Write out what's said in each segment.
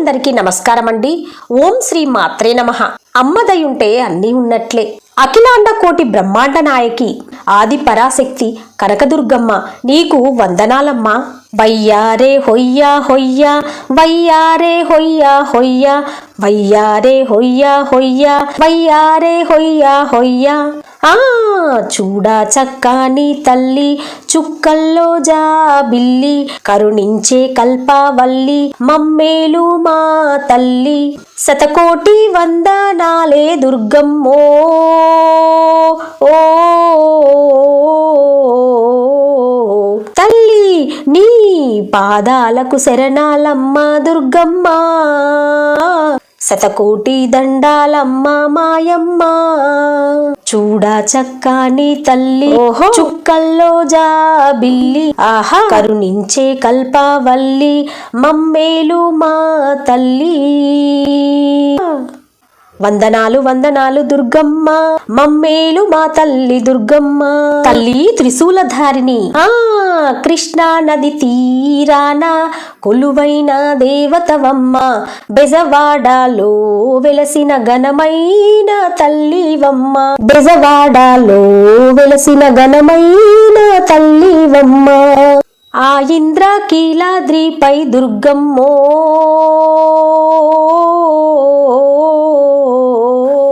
అందరికీ నమస్కారం అండి ఓం శ్రీ మాత్రే నమ. అమ్మదయుంటే అన్నీ ఉన్నట్లే. అఖిలాండ కోటి బ్రహ్మాండ నాయకి ఆది పరాశక్తి కనకదుర్గమ్మ నీకు వందనాలమ్మా. వయ్యారే హొయ్యా హొయ్యా వయ్యారే హొయ్యా హొయ్యా వయ్యారే హొయ్యా హొయ్యా వయ్యారే హొయ్యా హొయ్యా. ఆ చూడా చక్కాని తల్లి చుక్కల్లో జా బిల్లి కరుణించే కల్పావల్లి మమ్మేలు మా తల్లి. శతకోటి వందనాలే దుర్గమ్మో. ఓ తల్లి నీ పాదాలకు శరణాలమ్మ దుర్గమ్మ. శతకోటి దండాలమ్మ మాయమ్మ. చూడా చక్కాని తల్లి ఓహో. చుక్కల్లో జా బిల్లి ఆహా. కరుణించే కల్పావల్లి మమ్మేలు మా తల్లి. వందనాలు వందనాలు దుర్గమ్మ. మమ్మేలు మా తల్లి దుర్గమ్మ. తల్లి త్రిశూలధారిణి. ఆ కృష్ణా నది తీరాన కొలువైన దేవతవమ్మ. బెజవాడలో వెలసిన ఘనమైన తల్లివమ్మ. బెజవాడలో వెలసిన ఘనమైన తల్లివమ్మ. ఆ ఇంద్రకీలాద్రిపై దుర్గమ్మో.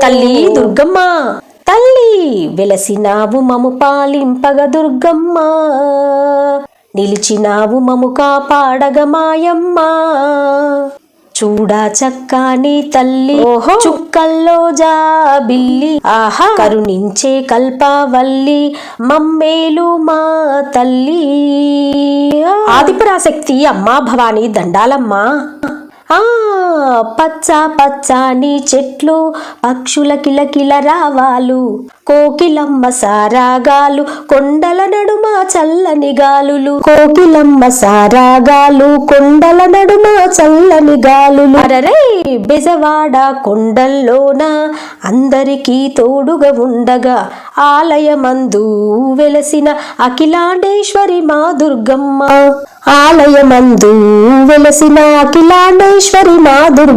తల్లి దుర్గమ్మ. తల్లి వెలసినావు మము పాలింపగ దుర్గమ్మ. నిలిచినావు మము కాపాడగ మాయమ్మ. చూడా చక్కాని తల్లి ఓహో. చుక్కల్లో జా బిల్లి ఆహా. కరుణించే కల్పావల్లి మమ్మేలు మా తల్లి. ఆదిపరాశక్తి అమ్మా భవాని దండాలమ్మా. ఆ పచ్చ పచ్చని చెట్లు పక్షుల కిలకిల రావాలు కోకిలమ్మ సారాగాలు కొండల నడుమ చల్లని గాలులు. కోకిలమ్మ సారాగాలు కొండల నడుమ చల్లని గాలులు. అరరే బెజవాడ కొండల్లోన అందరికీ తోడుగా ఉండగా ఆలయమందు వెలసిన అఖిలాండేశ్వరి మా దుర్గమ్మ. ఆలయమందు వెలసిన అఖిలాండేశ్వరి మా దుర్గమ్మ.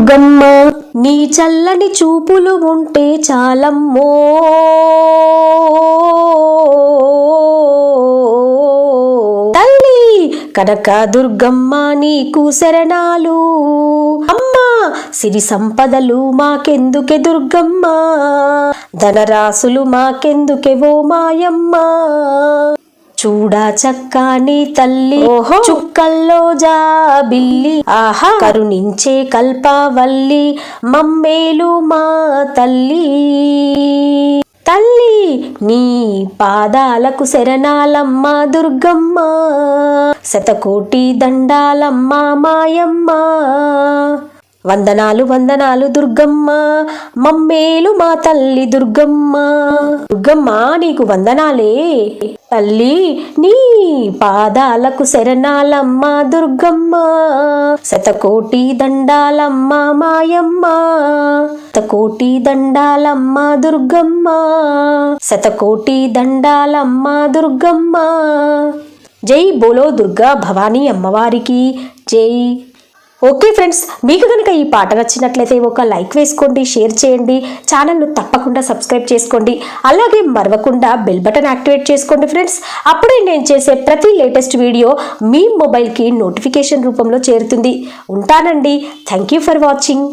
నీ చల్లని చూపులు ఉంటే చాలమ్మో. తల్లి కనక దుర్గమ్మ నీకు శరణాలు. అమ్మా సిరి సంపదలు మాకెందుకే దుర్గమ్మ? ధనరాశులు మాకెందుకే ఓ మాయమ్మ? చూడా చక్కాని తల్లి ఓహో. చుక్కల్లో జా బిల్లి ఆహా. కరుణించే కల్పావల్లి మమ్మేలు మా తల్లి. తల్లి నీ పాదాలకు శరణాలమ్మ దుర్గమ్మ. శతకోటి దండాలమ్మ మాయమ్మ. వందనాలు వందనాలు దుర్గమ్మ. మమ్మేలు మా తల్లి దుర్గమ్మ. దుర్గమ్మ నీకు వందనాలే. తల్లి నీ పాదాలకు శరణాలమ్మ దుర్గమ్మ. శతకోటి దండాలమ్మ మాయమ్మ. శతకోటి దండాలమ్మ దుర్గమ్మ. శతకోటి దండాలమ్మ దుర్గమ్మ. జై బోలో దుర్గా భవానీ అమ్మవారికి. జై ఓకే ఫ్రెండ్స్ మీకు కనుక ఈ పాట నచ్చినట్లయితే ఒక లైక్ వేసుకోండి షేర్ చేయండి ఛానల్ను తప్పకుండా సబ్స్క్రైబ్ చేసుకోండి అలాగే మరవకుండా బెల్ బటన్ యాక్టివేట్ చేసుకోండి ఫ్రెండ్స్. అప్పుడే నేను చేసే ప్రతి లేటెస్ట్ వీడియో మీ మొబైల్కి నోటిఫికేషన్ రూపంలో చేరుతుంది. ఉంటానండి. Thank you for watching.